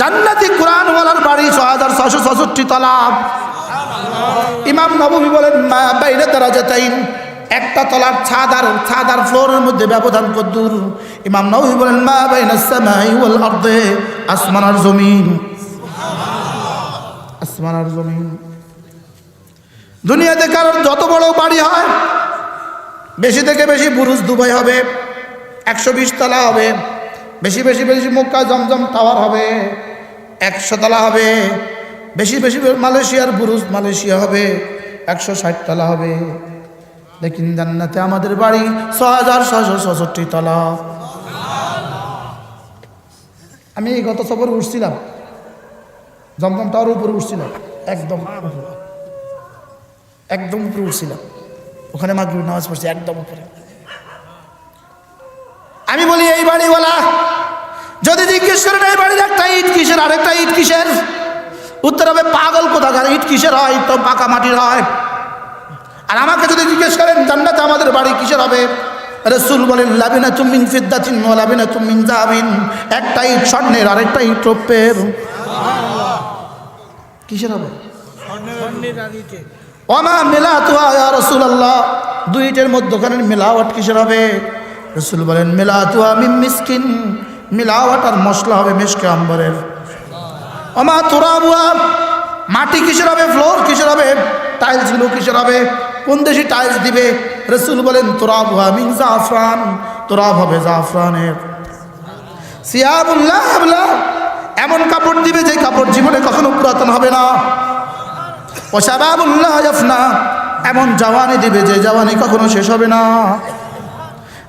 জান্নাতি কোরআনওয়ালার বাড়ি ছ হাজার ছশো ছষট্টি তলা ইমাম নবী বলেন বাইরে তারা যেতাইন একটা তলার ছাদ আর ছাদ আর ফ্লোরের মধ্যে ব্যবধান কদ্দুর ইমাম নবী বলেন, মা বাইনা সামাই ওয়াল আরদে। আসমান আর জমিন। জমিন। দুনিয়াতে কারোর যত বড় বাড়ি হয়, বেশি থেকে বেশি বুরুজ দুবাই হবে, একশো বিশ তলা হবে। বেশি বেশি বেশি মুক্কা জমজম টাওয়ার হবে, একশো তলা হবে, বেশি বেশি মালয়েশিয়ার বুরুজ মালয়েশিয়া হবে, একশো ষাট তলা হবে। লেকিন জান্নাতে আমাদের বাড়ি ছ হাজার ছশো ছষট্টি তলা। আমি গত সফরে উঠছিলাম, জমজম টাওয়ার উপরে উঠছিলাম, একদম একদম উপরে উঠছিলাম। ওখানে মাগরিব নামাজ পড়ছি, একদম উপরে। আমি বলি, এই বাড়িওয়ালা, যদি জিজ্ঞেস করেন এই বাড়ির একটা ইট কিসের, আরেকটা ইট কিসের? উত্তর হবে, পাগল কোথাকার, ইট কিসের হয়? তো পাকা মাটির হয়। আর আমাকে যদি জিজ্ঞেস করেন, জান্নাতে আমাদের বাড়ি কিসের হবে? রসুল বলেন লাবিনা তুমিন ফিদ্দাতিন ও লাবিনা তুমিন জাবিন একটা ইট স্বর্ণের, আরেকটা ইট রৌপ্যের। কিসের হবে? ওমা মেলা তুয়া ইয়া রসুলাল্লাহ। দুইটের মধ্যখানের মেলাওয়াট কিসের হবে? রসুল বলেন মেলা তুয়া মিম মিসকিন মিলাওয়াট আর মশলা হবে মেশকে আম্বরের। ওমা তোরা বুয়া মাটি কিসের হবে, ফ্লোর কিসের হবে টাইলসগুলো কিসের হবে, কোন দেশি টাইলস দিবে? রসুল বলেন তোরা বুয়া মিন জাফরান তোরা হবে জাফরানের। সিয়াবুল্লাহ এমন কাপড় দিবে যে কাপড় জীবনে কখনো পুরাতন হবে না। ও জাফনা এমন জওয়ানি দিবে যে জওয়ানি কখনো শেষ হবে না।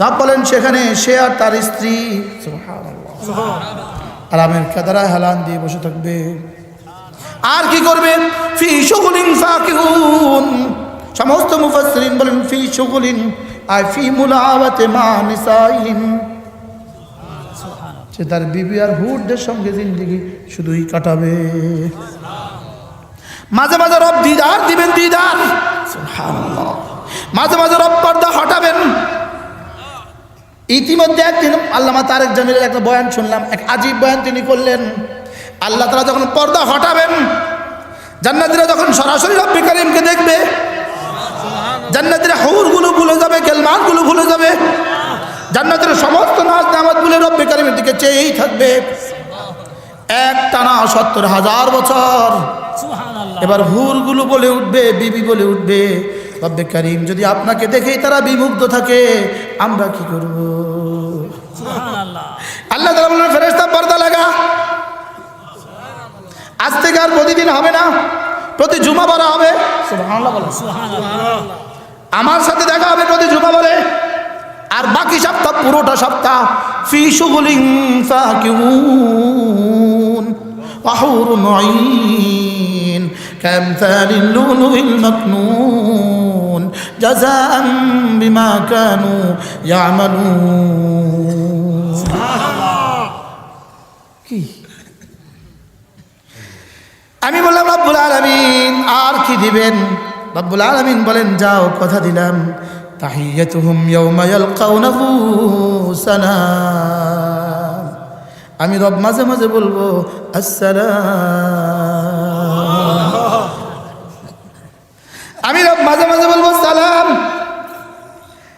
রব বলেন সেখানে সে আর তার স্ত্রী। আরামের কাদারা হেলান দিয়ে বসে থাকবে। আর কি করবে ফি শুগুলিন ফাকিহুন। সমস্ত মুফাসসিরিন বলেন ফি শুগুলিন আর ফি মুলাওয়াতে মা নিসাইহিম সে তার বিবি আর হুডদের সঙ্গে জিন্দগি শুধুই কাটাবে। মাঝে মাঝে রব দিদার দিবেন দিদার। সুবহানাল্লাহ। মাঝে মাঝে রব পর্দা হটাবেন। ইতিমধ্যে একদিন আল্লামা তারেক জামিলের একটা বয়ান শুনলাম এক আজীব বয়ান তিনি করলেন। আল্লাহ তারা যখন পর্দা হটাবেন জান্নাতিরা যখন সরাসরি রব্বি করিমকে দেখবে জান্নাতিরা হৌরগুলো ভুলে যাবে গেলমানগুলো ভুলে যাবে। জান্নাতের সমস্ত নাচ নামাজ ভুলে রব্বি করিমের দিকে চেয়েই থাকবে। এক টানা সত্তর হাজার বছর। এবার হুরগুলো বলে উঠবে বিবি বলে উঠবে। রব্বে করিম যদি আপনাকে দেখেই তারা বিমুগ্ধ থাকে আমরা কি করব আল্লাহ তালা বলবেন ফেরেস্তা পর্দা লাগা আজ থেকে আর প্রতিদিন হবে না প্রতি জুমা বারা হবে সুবহানাল্লাহ বলো। আমার সাথে দেখা হবে প্রতি জুমা বারে আর বাকি সপ্তাহ পুরোটা সপ্তাহ ফি শুগুলিং ফাকিহুন وحور عين كأمثال اللؤلؤ المكنون জাযাআম বিমা কানু ইয়ামালুন কি? আমি বললাম, রব্বুল আলামিন, আর কি দিবেন? রব্বুল আলামিন বলেন, যাও, কথা দিলাম। তাহিয়াতুহুম ইয়াউমা ইয়ালকাউনাহু সালাম। আমি রব মাঝে মাঝে বলব, আসসালাম। আমি রব মাঝে মাঝে বলব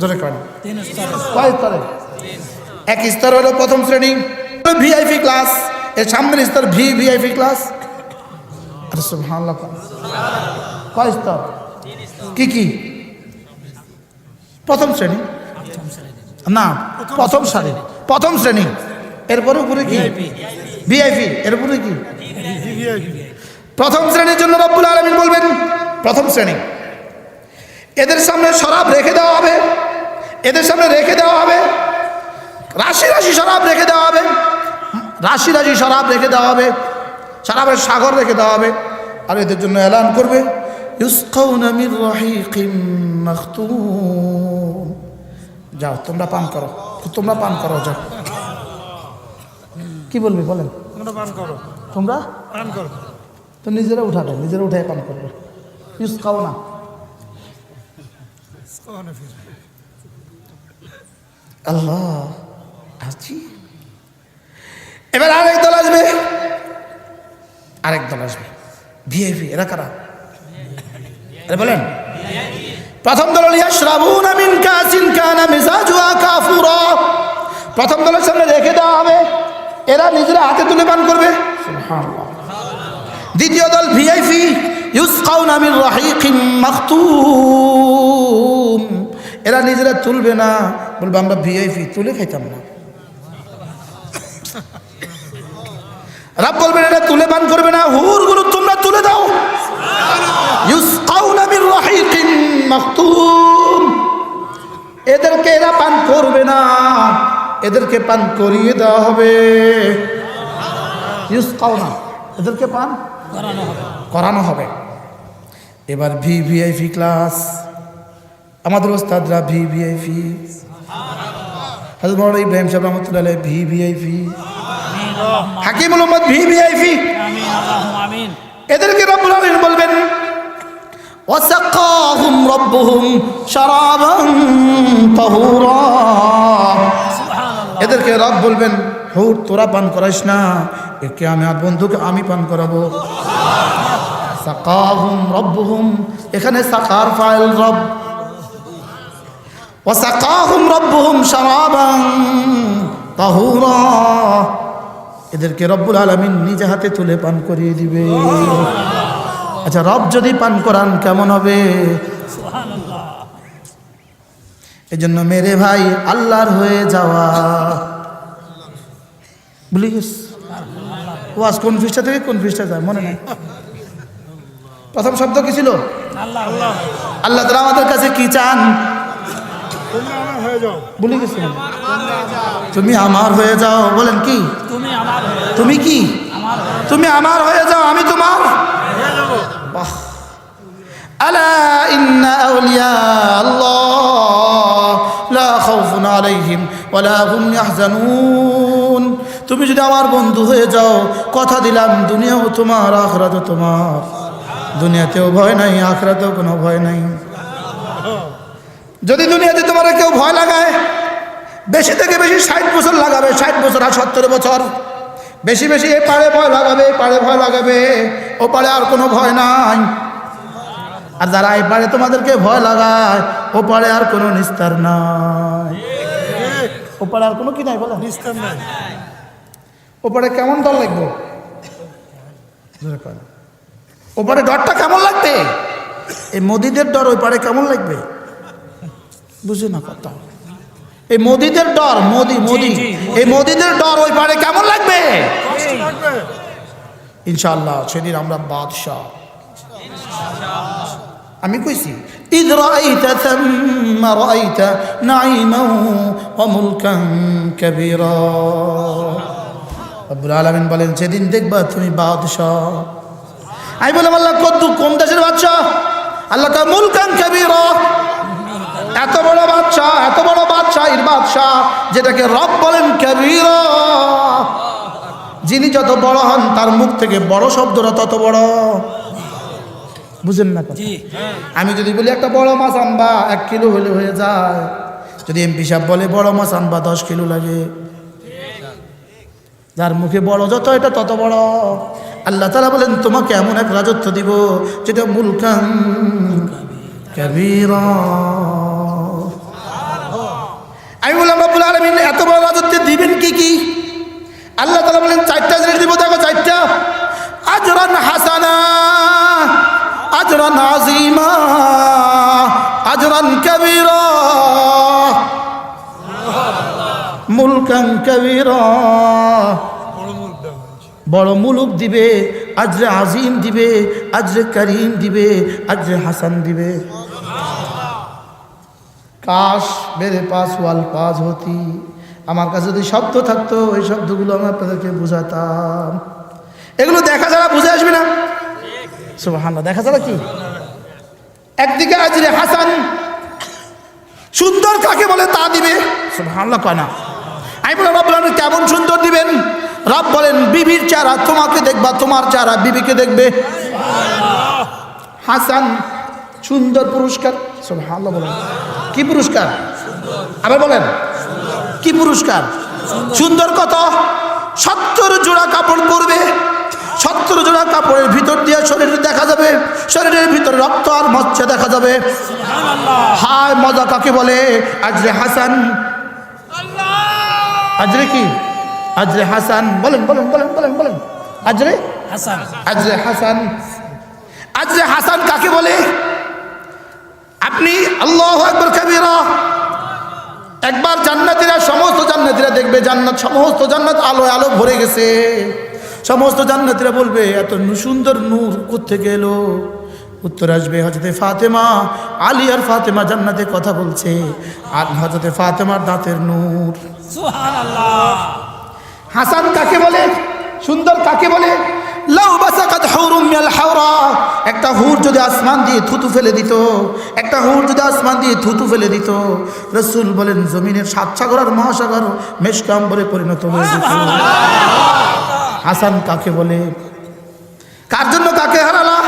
জোরে করেন কয় স্তরে? এক স্তর হলো প্রথম শ্রেণি ভিআইপি ক্লাস এর সামনের স্তর ভি ভিআইপি ক্লাস। আর সুবহানাল্লাহ কয় স্তর? কি কি? প্রথম শ্রেণি? না প্রথম শ্রেণি প্রথম শ্রেণি। এরপরে উপরে কি? ভিআইপি। এর উপরে কি? প্রথম শ্রেণির জন্য রব্বুল আলমিন বলবেন প্রথম শ্রেণি। এদের সামনে শরাব রেখে দেওয়া হবে। এদের সামনে রেখে দেওয়া হবে। রাশি রাশি শরাব রেখে দেওয়া হবে। রাশি রাশি শরাব রেখে দেওয়া হবে। শরাবের সাগর রেখে দেওয়া হবে। আর এদের জন্য এলান করবে। যাও তোমরা পান করো। তোমরা পান করো যাও। কি বলবি বলেন? তোমরা পান করো। তোমরা? পান করো। তো নিজেরা উঠাবে নিজেরা উঠাই পান করবে। ইউজ খাও না আল্লাহ আছি এবার আরেক দল আসবে। আরেক দল আসবে। ভিআইপি এরা কারা? আরে বলেন। প্রথম দল ইয়াশরাবুনা মিন কাসিন কানা মিজাজুহা কাফুরা। প্রথম দলের সামনে রেখে দেওয়া হবে। এরা নিজেরা হাতে তুলে পান করবে। দ্বিতীয় দল ভিআইপি ইউসকাউনা মিন রাহিকিম মাখতুম। এরা নিজেরা তুলবে না। বলবে, আমরা ভিআইপি, তুলে খাইতাম না। রাব বলবেন এটা তুলে পান করবে না। হুরগুলো তোমরা তুলে দাও। ইউসকাউনা মিন রাহিকিম মাখতুম। এদেরকে এরা পান করবে না। এদেরকে পান করিয়ে দেওয়া হবে। ইউসকাউনা, এদেরকে পান করানো হবে। এবার ভি ভিআইপি ক্লাস আমাদের ওস্তাদরা ভি ভিআইপি হাজর ইব্রাহিম সাহেব Rahmatullah V VIP Hakim Mohammad V VIP এদেরকে রব্বুল আলামিন বলবেন ওয়াসাকাহুম রব্বুহুম শারাবান তাহুরা। এদেরকে রব বলবেন হুর তোরা পান করাইস না। একে আমি আর বন্ধুকে আমি পান করাবো। সাকাহুম রব্বুহুম, এখানে সাকার ফাইল রব। ওয়াসাকাহুম রব্বুহুম শারাবান তাহুরা। এদেরকে রব্বুল আলামিন নিজে হাতে তুলে পান করিয়ে দিবে। আচ্ছা রব যদি পান করান কেমন হবে? এই জন্য মেরে ভাই, আল্লাহর হয়ে যাওয়া। ভুলে গেছ ওয়াজ কোন ফিসটা থেকে কোন ফিসটা যায়? মনে নাই। প্রথম শব্দ কি ছিল? আল্লাহ তালা আমাদের কাছে কি চান? ভুলে গেছি তুমি আমার হয়ে যাও। বলেন, কি? তুমি কি? তুমি আমার হয়ে যাও, আমি তোমার বাহ। আলা ইন্না আউলিয়া আল্লাহ, লা খাউফুন আলাইহিম, ওয়ালা হুম ইয়াহজানুন। তুমি যদি আমার বন্ধু হয়ে যাও, কথা দিলাম, দুনিয়াও তোমার, আখরাতও তোমার। দুনিয়াতেও ভয় নাই, আখরাতেও কোনো ভয় নাই। যদি দুনিয়াতে তোমার কেউ ভয় লাগায়, বেশি থেকে বেশি ষাট বছর লাগাবে, ষাট বছর আর সত্তর বছর। বেশি বেশি এ পারে ভয় লাগাবে, এ পারে ভয় লাগাবে, ও পারে আর কোনো ভয় নাই। আর যারা এই পারে তোমাদেরকে ভয় লাগায়, ও পারে আর কোনো নিস্তার নাই। ও পারে আর কোনো কি নাই, বলে? নিস্তার নাই। ও পারে কেমন ডর লাগবে জোরে কর। ও পারে ডরটা কেমন লাগবে এই মোদিদের ডর ওই পারে কেমন লাগবে বুঝি না কথা এই মোদিদের ডর মোদি মোদি জি, এই মোদিদের ডর ওই পারে কেমন লাগবে কষ্ট লাগবে ইনশাআল্লাহ সেদিন আমরা বাদশাহ আমি কইছি إذ رأيت ثم رأيت نعيما وملكا كبيرا রব্বুল আলামিন বলেন সেদিন দেখবা তুমি বাদশাহ। আমি বললাম আল্লাহ কত কোন দেশের বাদশাহ? আল্লাহ কা মুলকান কাবীরা। এত বড় বাদশাহ এত বড় বাদশাহ এর বাদশাহ যেটাকে রব বলেন কাবীরা। যিনি যত বড় হন তার মুখ থেকে বড় শব্দটা তত বড়। বুঝেন না আমি যদি বলি একটা বড় মাছ আনবা এক কিলো হলে হয়ে যায়। যদি এমপি সাহেব বলে বড় মাছ আনবা দশ কিলো লাগে। যার মুখে বড় যত, এটা তত বড়। আল্লাহ তালা বলেন, তোমাকে এমন এক রাজত্ব দিব, যেটা মুলকান কাবীরা। আমি বললাম, রব্বুল আলমিন, এত বড় রাজত্ব দিবেন কি কি? আল্লাহ তালা বলেন, চারটা জিনিস দিব, দেখো চারটা। আজরান হাসানা, আজরান আজিমা আজরান কবিরা। মুলকান কবিরা। বড় মুলুক দিবে, আজরে আজিম দিবে, আজরে করিম দিবে, আজরে হাসান দিবে। কাশ মেরে পাস ওয়াল পাস হতি। আমার কাছে যদি শব্দ থাকতো ওই শব্দগুলো আমি আপনাদেরকে বুঝাতাম। এগুলো দেখা ছাড়া বুঝে আসবে না। সুবহানাল্লাহ, দেখা ছাড়া কি? একদিকে আজরে হাসান, সুন্দর কাকে বলে তা দিবে? সুবহানাল্লাহ কয় না। আমি বললাম কেমন সুন্দর দিবেন? রব বলেন বিবির চারা তোমাকে দেখবা তোমার চারা বিবিকে দেখবে। হাসান সুন্দর পুরস্কার। বলেন। কি পুরস্কার? আবার বলেন। কি পুরস্কার? সুন্দর কত? সত্তর জোড়া কাপড় পরবে। সত্তর জোড়া কাপড়ের ভিতর দিয়ে শরীর দেখা যাবে। শরীরের ভিতরে রক্ত আর মচ্ছা দেখা যাবে। হায় মজা কাকে বলে? আজরে হাসান। আজরে কি? আজরে হাসান বলেন বলেন বলেন বলেন বলেন। আজরে? হাসান। আজরে হাসান। আজরে হাসান কাকে বলে? আপনি আল্লাহ একবার কাবিরা। একবার জান্নাতিরা সমস্ত জান্নাতিরা দেখবে জান্নাত সমস্ত জান্নাত আলো আলো ভরে গেছে। সমস্ত জান্নাতিরা বলবে এত সুন্দর নূর কোথেকে এলো? উত্তর আসবে হজরতে ফাতেমা আলী আর ফাতেমা জান্নাতে কথা বলছে। আর হজরতে ফাতেমার দাঁতের নূর। সুবহানাল্লাহ। হাসান কাকে বলে? সুন্দর কাকে বলে? একটা হুর যদি আসমান দিয়ে থুতু ফেলে দিত একটা হুর যদি আসমান দিয়ে থুতু ফেলে দিত রসুল বলেন জমিনের সাত সাগর আর মহাসাগর মেশকাম্বরে পরিণত হয়ে যেত। হাসান কাকে বলে? কার জন্য কাকে হারালা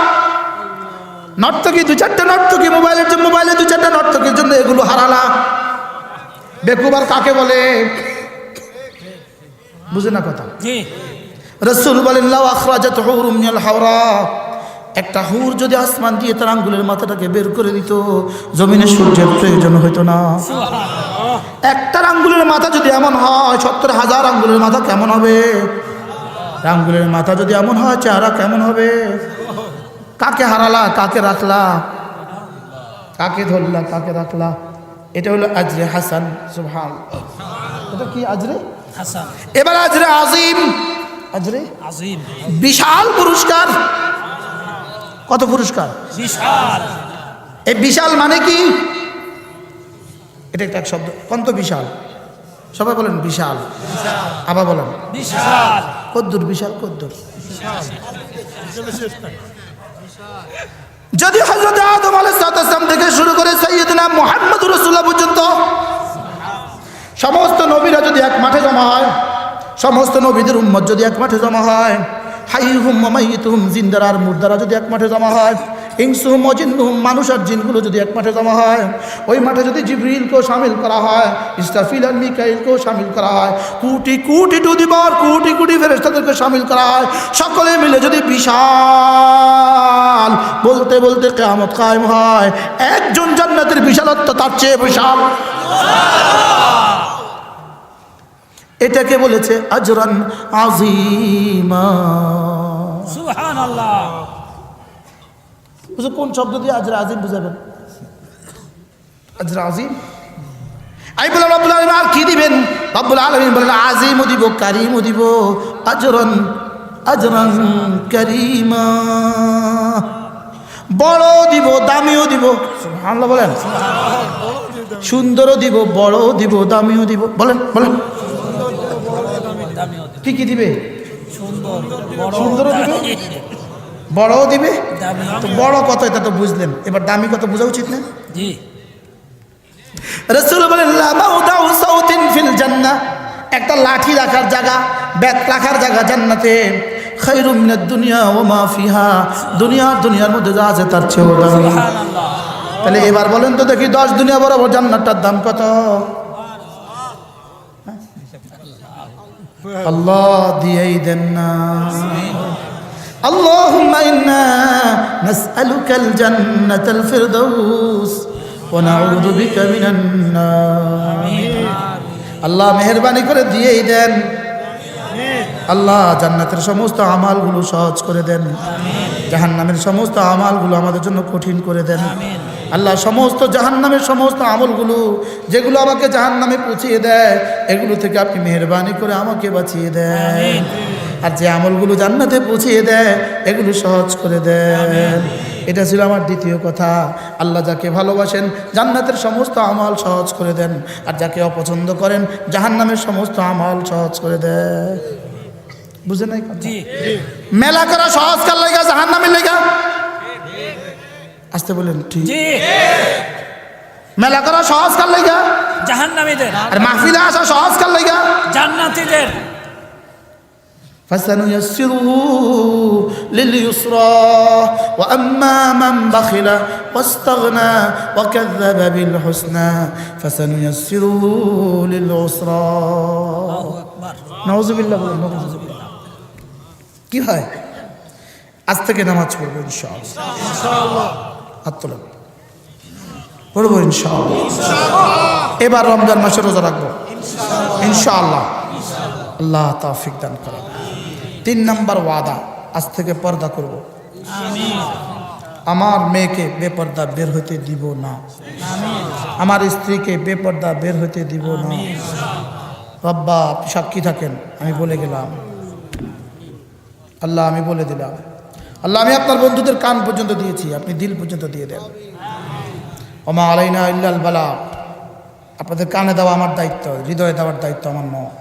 নর্তকী দু চারটে নর্তকী মোবাইলের জন্য মোবাইলে দু চারটে নর্তকীর জন্য এগুলো হারালা বেকুবার কাকে বলে? বুঝে না কথা? রসুল বলেন আখরাজাত হুরুম হাওরা। একটা হুর যদি আসমান দিয়ে তার আঙ্গুলের মাথাটাকে বের করে দিত জমিনে সূর্যের প্রয়োজন হইতো না। একটার আঙ্গুলের মাথা যদি এমন হয় সত্তর হাজার আঙ্গুলের মাথা কেমন হবে? আঙ্গুলের মাথা যদি এমন হয় চেহারা কেমন হবে? কাকে হারালা কাকে রাখলা? কাকে ধরলা কাকে রাখলা? এটা হলো আজরে হাসান সুবহান এটা কি আজরে? এবার আজরে আজিম। আজরে? আজিম। বিশাল পুরস্কার। কত পুরস্কার? বিশাল। এই বিশাল মানে কি? এটা একটা এক শব্দ কত বিশাল? সবাই বলেন বিশাল। আবার বলেন। বিশাল। কদ্দুর বিশাল কদ্দুর। যদি হজরত আদম আলাইসালাম থেকে শুরু করে সৈয়দনা মোহাম্মদ রসুল্লাহ পর্যন্ত সমস্ত যদি এক মাঠে জমা হয়, সমস্ত নবীদের উম্মত যদি এক মাঠে জমা হয় হাই হুম মামাইতুম জিন্দার আর মুর্দারা যদি এক মাঠে জমা হয় ইংসুম অজিন্নুহুম মানুষ আর জিনগুলো যদি এক মাঠে জমা হয়, ওই মাঠে যদি জিবরিলকেও সামিল করা হয় ইস্তাফিল আর মিকাইলকেও সামিল করা হয়, কুটি কুটি টু দিবার কোটি কোটি ফেরেস্তাদেরকে সামিল করা হয়, সকলে মিলে যদি বিশাল, বলতে বলতে কেয়ামত কায়েম হয়, একজন জান্নাতের বিশালত্ব তার চেয়ে বিশাল। এটাকে বলেছে আজরান আজিমা বুঝো কোন শব্দ দিয়ে আজরা আজিম বুঝাবেন? আজরা আজিম আমি বললাম রব্বুল আলমিন আর কি দিবেন? রব্বুল আলমিন বললেন আজিমও দিব কারিমও দিব আজরন আজরান কারিমা। বড় দিব দামিও দিব। সুবহানাল্লাহ বলেন। সুন্দরও দিব বড়ও দিব দামিও দিব। বলেন বলেন। কি কি দিবে? সুন্দর। সুন্দরও দিবে? বড়ও দিবে? তো বড়। কত এটা তো বুঝলেন। এবার দামি কত বোঝা উচিত না? জি। রসুল বলেন ফিল জান্নাহ। একটা লাঠি রাখার জায়গা ব্যাত রাখার জায়গা জান্নাতে। খায়রুম দুনিয়া ওয়া মা ফিহা। দুনিয়া দুনিয়ার মধ্যে যা আছে তার চেয়েও দামি। তাহলে এবার বলেন তো দেখি দশ দুনিয়া বরাবর জান্নাতটার দাম কত? আল্লাহ দিয়েই দেন না اللهم إنا نسألك الجنة الفردوس ونعوذ بك من النار আল্লাহ মেহরবানি করে দিয়েই দেন আল্লাহ জান্নাতের সমস্ত আমালগুলো সহজ করে দেন জাহান্নামের সমস্ত আমালগুলো আমাদের জন্য কঠিন করে দেন আল্লাহ সমস্ত জাহান্নামের সমস্ত আমলগুলো যেগুলো আমাকে জাহান্নামে পুছিয়ে দেয় এগুলো থেকে আপনি মেহরবানি করে আমাকে বাঁচিয়ে দেন। আর যে আমলগুলো জান্নাতে পৌঁছিয়ে দেয় এগুলো সহজ করে দেন। এটা ছিল আমার দ্বিতীয় কথা। আল্লাহ যাকে ভালোবাসেন জান্নাতের সমস্ত আমল সহজ করে দেন। আর যাকে অপছন্দ করেন জাহান্নামের সমস্ত আমল সহজ করে দেয় বুঝে নাই মেলা করা সহজ কার লেগা জাহান্নামের লেগা আসতে বলেন ঠিক জি মেলা করা সহজ কার লেগা জাহান্নামীদের আর মাহফিলে আসা সহজ কার লেগা জান্নাতীদের فسنيسره لليسرى وأما من بخل واستغنى وكذب بالحسنى فسنيسره للعسرى আল্লাহু আকবার নওয়াজ বিল্লাহ বলুন নওয়াজ বিল্লাহ। কি হয় আজ থেকে নামাজ পড়বো ইনশাআল্লাহ হাত তোলেন পড়ব ইনশাআল্লাহ। এবার রমজান মাসে রোজা রাখব। ইনশাআল্লাহ। আল্লাহ তাফিক দান করা তিন নাম্বার ওয়াদা, আজ থেকে পর্দা করব। আমার মেয়েকে বেপর্দা বের হতে দিব না। আমার স্ত্রীকে বেপর্দা বের হতে দিব না। রব্বা সাক্ষী থাকেন? আমি বলে গেলাম। আল্লাহ, আমি বলে দিলাম। আল্লাহ, আমি আপনার বন্ধুদের কান পর্যন্ত দিয়েছি, আপনি দিল পর্যন্ত দিয়ে দেন। ওমা আলাইনা ইল্লাল বালা, আপনাদের কানে দেওয়া আমার দায়িত্ব, হৃদয়ে দেওয়ার দায়িত্ব আমার নয়